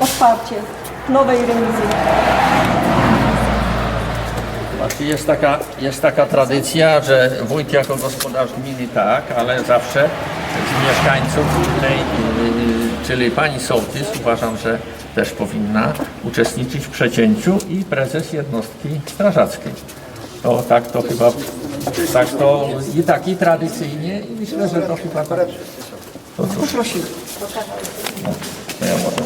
otwarcie nowej remizy. Znaczy jest taka, jest taka tradycja, że wójt jako gospodarz gminy tak, ale zawsze z mieszkańców tej, yy, czyli pani sołtys uważam, że też powinna uczestniczyć w przecięciu i prezes jednostki strażackiej. To tak to chyba, tak to i tak i tradycyjnie i myślę, że to chyba tak. To cóż, Poprosimy. to ja może.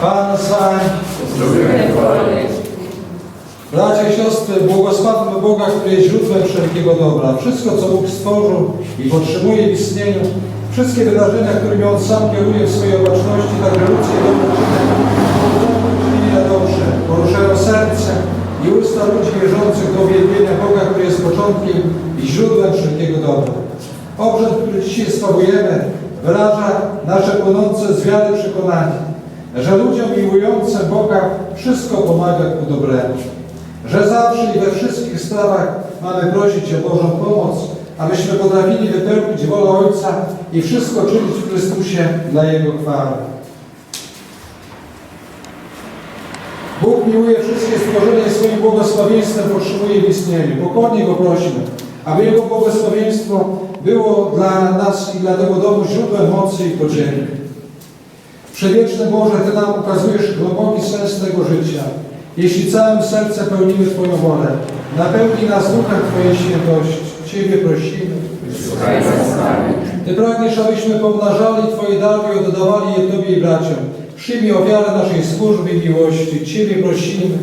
Pan z Wami. Bracia siostry, błogosławmy Boga, który jest źródłem wszelkiego dobra. Wszystko, co Bóg stworzył i podtrzymuje w istnieniu, wszystkie wydarzenia, którymi On sam kieruje w swojej obecności, także ludzkie dobroczyny, na dobrze, poruszają serce i usta ludzi wierzących do uwielbienia Boga, który jest początkiem i źródłem wszelkiego dobra. Obrzęd, który dzisiaj sprawujemy, wyraża nasze płynące z wiary przekonanie, że ludziom miłującym Boga wszystko pomaga ku dobremu, że zawsze i we wszystkich sprawach mamy prosić o Bożą pomoc, abyśmy potrafili wypełnić wolę Ojca i wszystko czynić w Chrystusie dla Jego chwały. Bóg miłuje wszystkie stworzenia i swoim błogosławieństwem podtrzymuje w istnieniu. Pokornie Go prosimy, aby Jego błogosławieństwo było dla nas i dla tego domu źródłem mocy i podziemia. Przedwieczny Boże, Ty nam ukazujesz głęboki sens tego życia. Jeśli całym sercem pełnimy Twoją wolę, napełnij nas duchem Twojej świętości. Ciebie prosimy. Ty pragniesz, abyśmy pomnażali Twoje dary i oddawali je Tobie i braciom. Przyjmij ofiarę naszej służby i miłości. Ciebie prosimy.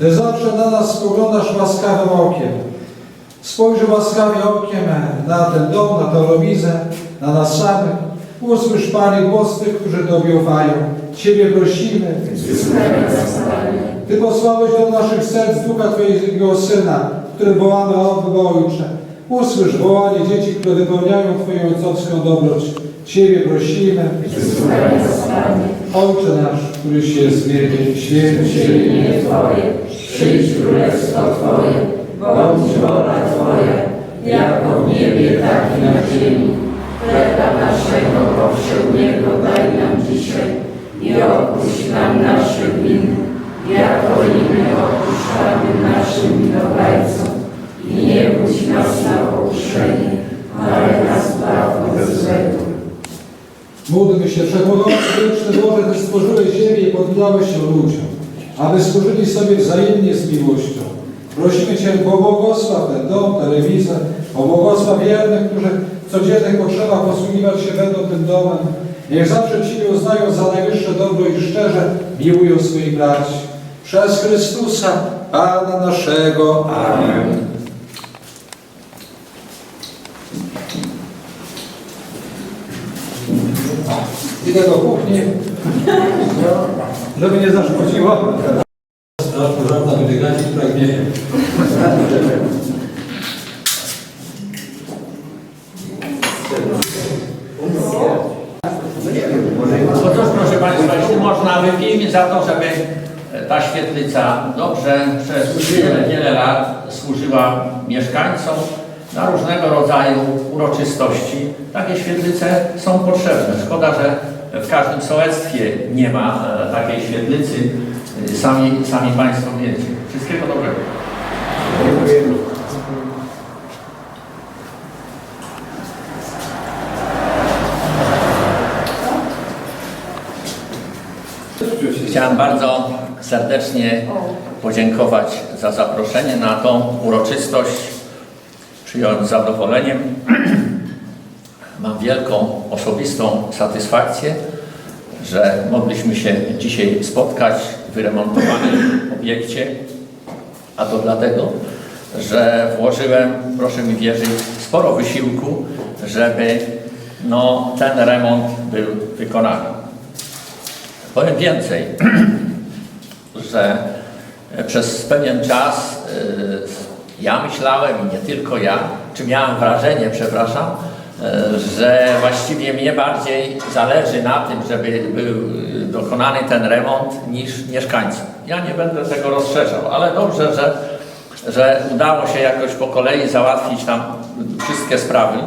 Ty zawsze na nas spoglądasz łaskawym okiem. Spojrzyj łaskawie okiem na ten dom, na tę remizę, na nas samych. Usłysz, Panie, głos tych, którzy Tobie ufają. Ciebie prosimy. Ty posłałeś do naszych serc Ducha Twojego Syna, który wołamy Abba Ojcze. Usłysz wołanie dzieci, które wypełniają Twoją ojcowską dobroć. Ciebie prosimy. Ojcze nasz, któryś jest w niebie, święty się imię Twoje, przyjdź królestwo Twoje, bądź wola Twoja, jako w niebie, tak i na ziemi. Chleba naszego powszedniego daj nam dzisiaj i odpuść nam nasze winy, jako i my odpuszczamy naszym winowajcom. I nie budź nas na pokuszenie, ale nas zbaw od złego. Módlmy się, Wszechmogący Wieczny Boże, Ty stworzyłeś ziemię i podlałeś się ludziom, aby służyli sobie wzajemnie z miłością. Prosimy Cię, pobłogosław ten dom, telewizję, pobłogosław wiernych, którzy w codziennych potrzebach posługiwać się będą tym domem. Niech zawsze Ciebie uznają za najwyższe dobro i szczerze miłują swoich braci. Przez Chrystusa, Pana naszego. Amen. Idę do kuchni, żeby nie zaszkodziło. Straż pożarna będzie gasić pragnienie. No cóż, jeśli można, wypijmy za to, żeby ta świetlica dobrze przez wiele, wiele lat służyła mieszkańcom na różnego rodzaju uroczystości. Takie świetlice są potrzebne. Szkoda, że w każdym sołectwie nie ma e, takiej świetlicy. E, Sami, sami Państwo wiecie. Wszystkiego dobrego. Chciałem bardzo serdecznie podziękować za zaproszenie na tą uroczystość. Przyjąłem z zadowoleniem. Mam wielką osobistą satysfakcję, że mogliśmy się dzisiaj spotkać w wyremontowanym obiekcie, a to dlatego, że włożyłem, proszę mi wierzyć, sporo wysiłku, żeby no, ten remont był wykonany. Powiem więcej, że przez pewien czas y, ja myślałem i nie tylko ja, czy miałem wrażenie, przepraszam, y, że właściwie mnie bardziej zależy na tym, żeby był dokonany ten remont niż mieszkańcom. Ja nie będę tego rozszerzał, ale dobrze, że, że udało się jakoś po kolei załatwić tam wszystkie sprawy.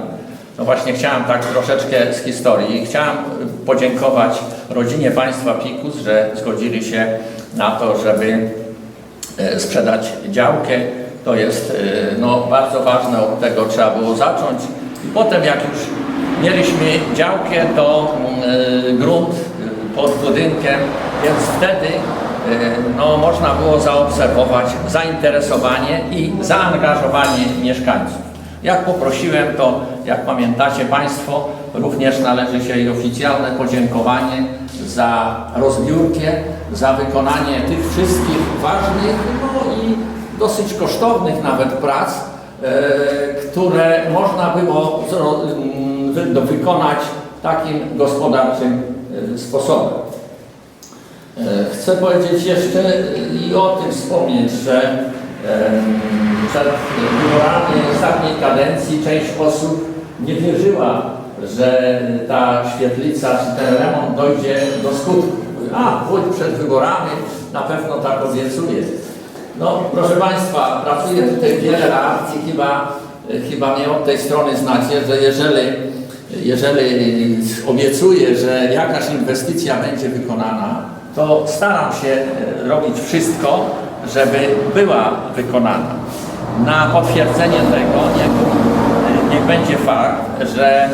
No właśnie chciałem tak troszeczkę z historii. Chciałem podziękować rodzinie państwa Pikus, że zgodzili się na to, żeby e, sprzedać działkę. To jest e, no, bardzo ważne, od tego trzeba było zacząć. I potem jak już mieliśmy działkę, to mm, e, grunt pod budynkiem, więc wtedy no, można było zaobserwować zainteresowanie i zaangażowanie mieszkańców. Jak poprosiłem, to jak pamiętacie Państwo, również należy się i oficjalne podziękowanie za rozbiórkę, za wykonanie tych wszystkich ważnych no i dosyć kosztownych nawet prac, e, które można było mm, do- wykonać takim gospodarczym e, sposobem. E, Chcę powiedzieć jeszcze i o tym wspomnieć, że przed wyborami ostatniej kadencji część osób nie wierzyła, że ta świetlica czy ten remont dojdzie do skutku. A, wójt przed wyborami na pewno tak obiecuje. No, proszę Państwa, pracuję tutaj wiele lat i chyba, chyba mnie od tej strony znacie, że jeżeli, jeżeli obiecuję, że jakaś inwestycja będzie wykonana, to staram się robić wszystko, żeby była wykonana. Na potwierdzenie tego niech, niech będzie fakt, że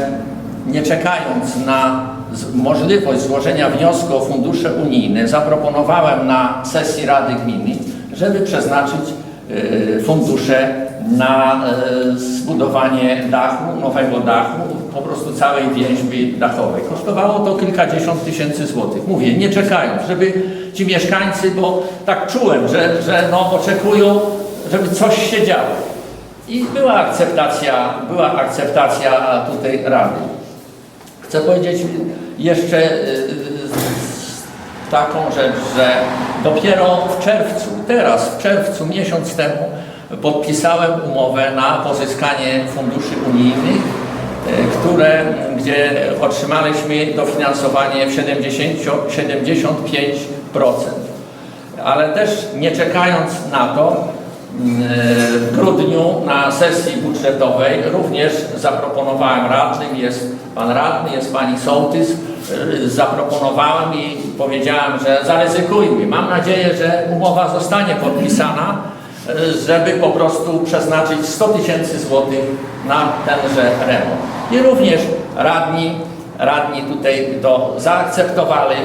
nie czekając na możliwość złożenia wniosku o fundusze unijne, zaproponowałem na sesji Rady Gminy, żeby przeznaczyć e, fundusze na e, zbudowanie dachu, nowego dachu, po prostu całej więźby dachowej. Kosztowało to kilkadziesiąt tysięcy złotych. Mówię, nie czekając, żeby ci mieszkańcy, bo tak czułem, że, że no, oczekują, żeby coś się działo. I była akceptacja, była akceptacja tutaj Rady. Chcę powiedzieć jeszcze y, y, taką rzecz, że dopiero w czerwcu, teraz w czerwcu, miesiąc temu, podpisałem umowę na pozyskanie funduszy unijnych, y, które, gdzie otrzymaliśmy dofinansowanie w 70, 75%. Ale też nie czekając na to, w grudniu na sesji budżetowej również zaproponowałem radnym, jest pan radny, jest pani sołtys, y, zaproponowałem i powiedziałem, że zaryzykujmy. Mam nadzieję, że umowa zostanie podpisana, y, żeby po prostu przeznaczyć 100 tysięcy złotych na tenże remont. I również radni, radni tutaj to zaakceptowali.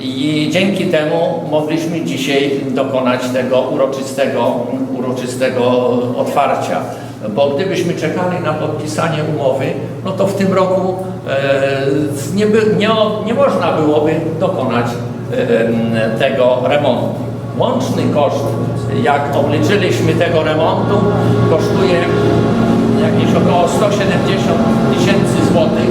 I dzięki temu mogliśmy dzisiaj dokonać tego uroczystego, uroczystego otwarcia. Bo gdybyśmy czekali na podpisanie umowy, no to w tym roku e, nie, by, nie, nie można byłoby dokonać e, tego remontu. Łączny koszt, jak obliczyliśmy tego remontu, kosztuje jakieś około 170 tysięcy złotych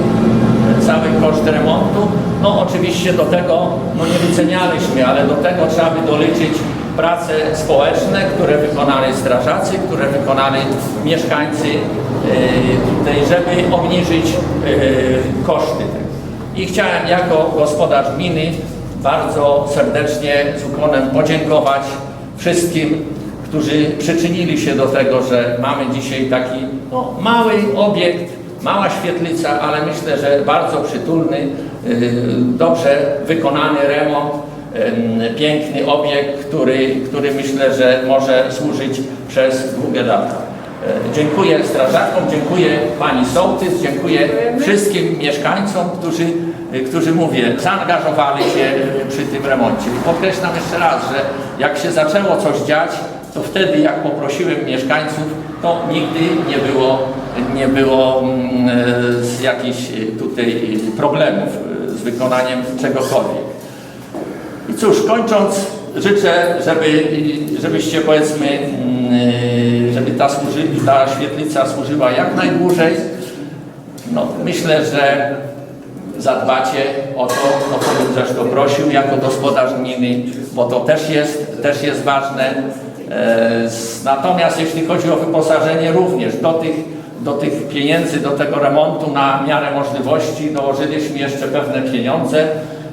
cały koszt remontu. No oczywiście do tego no nie wycenialiśmy, ale do tego trzeba by doliczyć prace społeczne, które wykonali strażacy, które wykonali mieszkańcy tutaj, żeby obniżyć yy, koszty. I chciałem jako gospodarz gminy bardzo serdecznie z ukłonem podziękować wszystkim, którzy przyczynili się do tego, że mamy dzisiaj taki no, mały obiekt, mała świetlica, ale myślę, że bardzo przytulny, yy, dobrze wykonany remont, yy, piękny obiekt, który, który myślę, że może służyć przez długie lata. Yy, Dziękuję strażakom, dziękuję pani sołtys, dziękuję wszystkim mieszkańcom, którzy, którzy mówię, zaangażowali się przy tym remoncie. I podkreślam jeszcze raz, że jak się zaczęło coś dziać, to wtedy jak poprosiłem mieszkańców, to nigdy nie było, nie było mm, e, z jakichś e, tutaj problemów e, z wykonaniem czegokolwiek. I cóż, kończąc, życzę, żeby, żebyście powiedzmy, mm, żeby ta, służy, ta świetlica służyła jak najdłużej. No, myślę, że zadbacie o to, o co bym zresztą prosił jako gospodarz gminy, bo to też jest, też jest ważne. Natomiast jeśli chodzi o wyposażenie również do tych, do tych pieniędzy, do tego remontu na miarę możliwości dołożyliśmy jeszcze pewne pieniądze,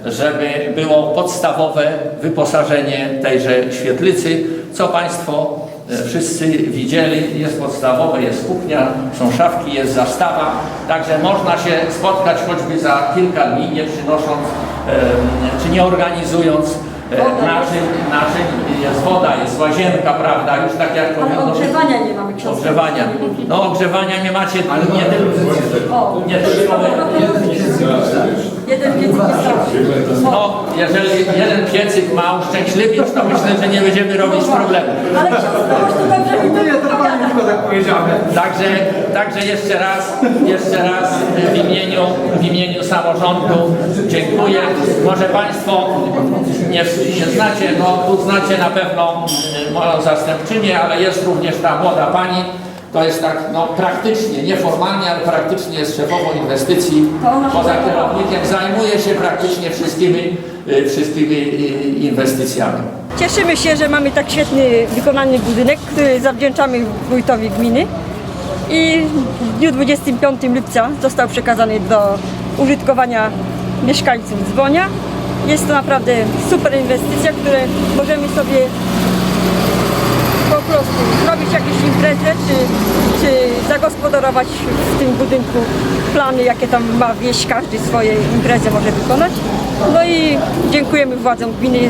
żeby było podstawowe wyposażenie tejże świetlicy, co Państwo e, wszyscy widzieli, jest podstawowe, jest kuchnia, są szafki, jest zastawa, także można się spotkać choćby za kilka dni, nie przynosząc, e, czy nie organizując naczyń, naczyń, jest woda, jest łazienka, prawda, już tak jak Ale powinno być. ogrzewania nie mamy ksiądz. Ogrzewania. No ogrzewania nie macie nie tylko, nie tylko jeden piecyk wystarczy. no, jeżeli jeden piecyk ma uszczęśliwić, to myślę, że nie będziemy robić problemu. Ale ksiądz to dobrze mi opowiada. Także, także jeszcze raz, jeszcze raz w imieniu, w imieniu samorządu dziękuję. Może Państwo nie, nie znacie, no znacie na pewno y, moją zastępczynię, ale jest również ta młoda Pani. To jest tak no, praktycznie, nieformalnie, ale praktycznie jest szefową inwestycji. Poza kierownikiem zajmuje się praktycznie wszystkimi, y, wszystkimi y, inwestycjami. Cieszymy się, że mamy tak świetny wykonany budynek, który zawdzięczamy wójtowi gminy. I w dniu 25 lipca został przekazany do użytkowania mieszkańców Dzwonia. Jest to naprawdę super inwestycja, które możemy sobie prostu zrobić jakieś imprezę, czy, czy zagospodarować w tym budynku plany, jakie tam ma wieś, każdy swoje imprezy może wykonać. No i dziękujemy władzom gminy